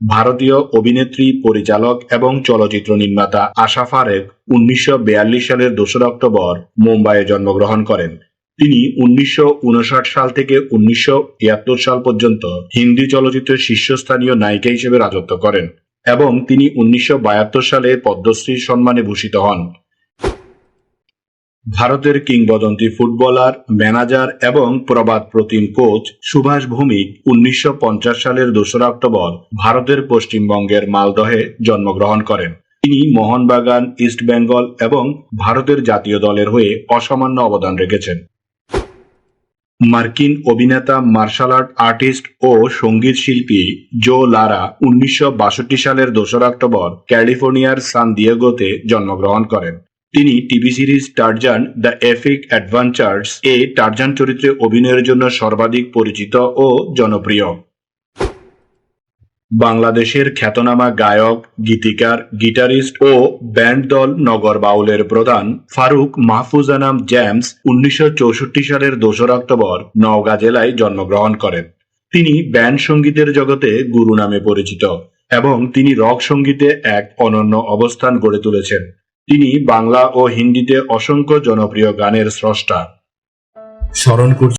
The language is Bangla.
ভারতীয় অভিনেত্রী, পরিচালক এবং চলচ্চিত্র নির্মাতা আশা ফারেক উনিশশো বিয়াল্লিশ সালের দোসরা অক্টোবর মুম্বাইয়ে জন্মগ্রহণ করেন। তিনি উনিশশো উনষাট সাল থেকে উনিশশো সাল পর্যন্ত হিন্দি চলচ্চিত্রের শীর্ষস্থানীয় নায়িকা হিসেবে রাজত্ব করেন এবং তিনি উনিশশো সালে পদ্মশ্রী সম্মানে ভূষিত হন। ভারতের কিংবদন্তি ফুটবলার, ম্যানেজার এবং প্রবাদ প্রতিম কোচ সুভাষ ভৌমিক উনিশশো পঞ্চাশ সালের দোসরা অক্টোবর ভারতের পশ্চিমবঙ্গের মালদহে জন্মগ্রহণ করেন। তিনি মোহনবাগান, ইস্ট বেঙ্গল এবং ভারতের জাতীয় দলের হয়ে অসামান্য অবদান রেখেছেন। মার্কিন অভিনেতা, মার্শাল আর্ট আর্টিস্ট ও সংগীত শিল্পী জো লারা উনিশশো বাষট্টি সালের দোসরা অক্টোবর ক্যালিফোর্নিয়ার সান দিয়েগোতে জন্মগ্রহণ করেন। তিনি TV series Tarzan, the epic adventures, A Tarzan চরিত্রে অভিনয়ের জন্য সর্বাধিক পরিচিত ও জনপ্রিয়। বাংলাদেশের খ্যাতনামা গায়ক, গীতিকার, গিটারিস্ট ও ব্যান্ড দল নগর বাউলের প্রধান ফারুক মাহফুজ আনাম জ্যামস উনিশশো সালের দোসরা অক্টোবর নওগাঁ জেলায় জন্মগ্রহণ করেন। তিনি ব্যান্ড সঙ্গীতের জগতে গুরু নামে পরিচিত এবং তিনি রক সঙ্গীতে এক অনন্য অবস্থান গড়ে তুলেছেন। তিনি বাংলা ও হিন্দিতে অসংখ্য জনপ্রিয় গানের স্রষ্টা। স্মরণ